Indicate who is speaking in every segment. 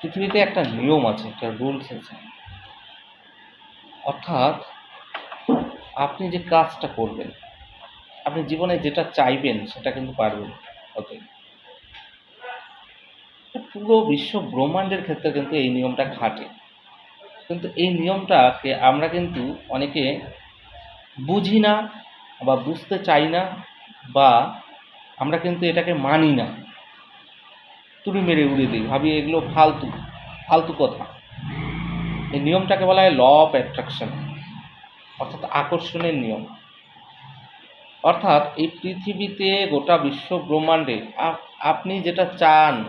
Speaker 1: পৃথিবীতে একটা নিয়ম আছে, একটা রুলস আছে। অর্থাৎ আপনি যে কাজটা করবেন, আপনি জীবনে যেটা চাইবেন সেটা কিন্তু পারবেন অতএব। পুরো বিশ্ব ব্রহ্মাণ্ডের ক্ষেত্রে কিন্তু এই নিয়মটা খাটে কিন্তু এই নিয়মটাকে আমরা কিন্তু অনেকে বুঝি না বা বুঝতে চাই না বা আমরা কিন্তু এটাকে মানি না। তুড়ি মেরে উড়িয়ে দিই। ভাবি, এগুলো ফালতু ফালতু কথা। এই নিয়মটাকে বলা হয় ল অফ অ্যাট্রাকশন অর্থাৎ আকর্ষণের নিয়ম। অর্থাৎ এই পৃথিবীতে গোটা বিশ্ব ব্রহ্মাণ্ডে আপ- আপনি যেটা চান,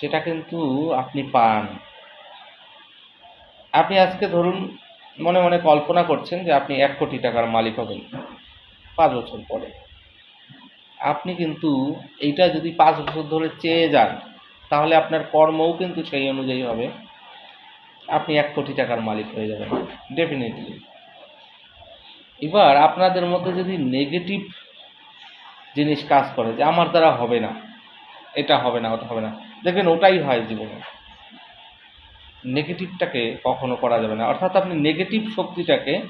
Speaker 1: সেটা কিন্তু আপনি পান। আপনি আজকে ধরুন, মনে মনে কল্পনা করছেন যে আপনি এক কোটি টাকার মালিক হবেন পাঁচ বছর পরে। আপনি কিন্তু এইটা যদি পাঁচ বছর ধরে চেয়ে যান, তাহলে আপনার কর্মও কিন্তু সেই অনুযায়ী হবে। আপনি এক কোটি টাকার মালিক হয়ে যাবেন ডেফিনেটলি এবার আপনাদের মধ্যে যদি নেগেটিভ জিনিস কাজ করে, যে আমার দ্বারা হবে না, এটা হবে না, ওটা হবে না, দেখবেন ওটাই হয় জীবনে। নেগেটিভটাকে কখনো করা যাবে না। অর্থাৎ আপনি নেগেটিভ শক্তিটাকে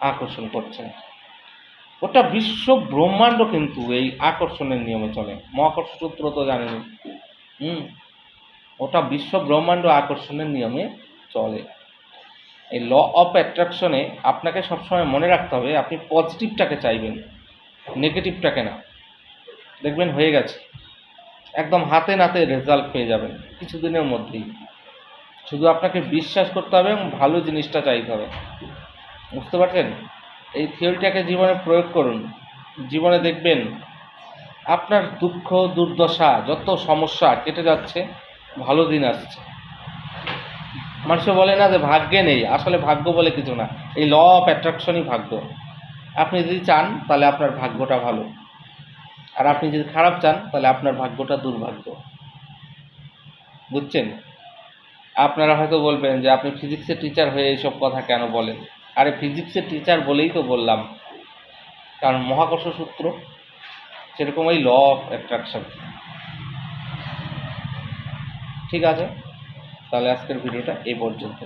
Speaker 1: আকর্ষণ করছেন। ওটা বিশ্ব ব্রহ্মাণ্ড কিন্তু এই আকর্ষণের নিয়মে চলে। মহাকর্ষ সূত্র তো জানেন। হুম ওটা বিশ্ব ব্রহ্মাণ্ড আকর্ষণের নিয়মে চলে। এই ল অফ অ্যাট্রাকশনে আপনাকে সবসময় মনে রাখতে হবে, আপনি পজিটিভটাকে চাইবেন নেগেটিভটাকে না। দেখবেন হয়ে গেছে। একদম হাতে নাতে রেজাল্ট পেয়ে যাবেন কিছুদিনের মধ্যেই। শুধু আপনাকে বিশ্বাস করতে হবে এবং ভালো জিনিসটা চাইতে হবে। বুঝতে পারছেন? এই থিওরিটাকে জীবনে প্রয়োগ করুন। জীবনে দেখবেন আপনার দুঃখ, দুর্দশা, যত সমস্যা কেটে যাচ্ছে, ভালো দিন আসছে। মানুষে বলে না যে ভাগ্যে নেই, আসলে ভাগ্য বলে কিছু না। এই ল অফ অ্যাট্রাকশনই ভাগ্য। আপনি যদি চান, তাহলে আপনার ভাগ্যটা ভালো। আর আপনি যদি খারাপ চান, তাহলে আপনার ভাগ্যটা দুর্ভাগ্য। বুঝছেন? আপনারা হয়তো বলবেন যে, আপনি ফিজিক্সের টিচার হয়ে এইসব কথা কেন বলেন? আরে ফিজিক্সের টিচার বলেই তো বললাম, কারণ মহাকর্ষ সূত্র সেরকম ওই ল অফ অ্যাট্রাকশন ঠিক আছে? তাহলে আজকের ভিডিওটা এই পর্যন্ত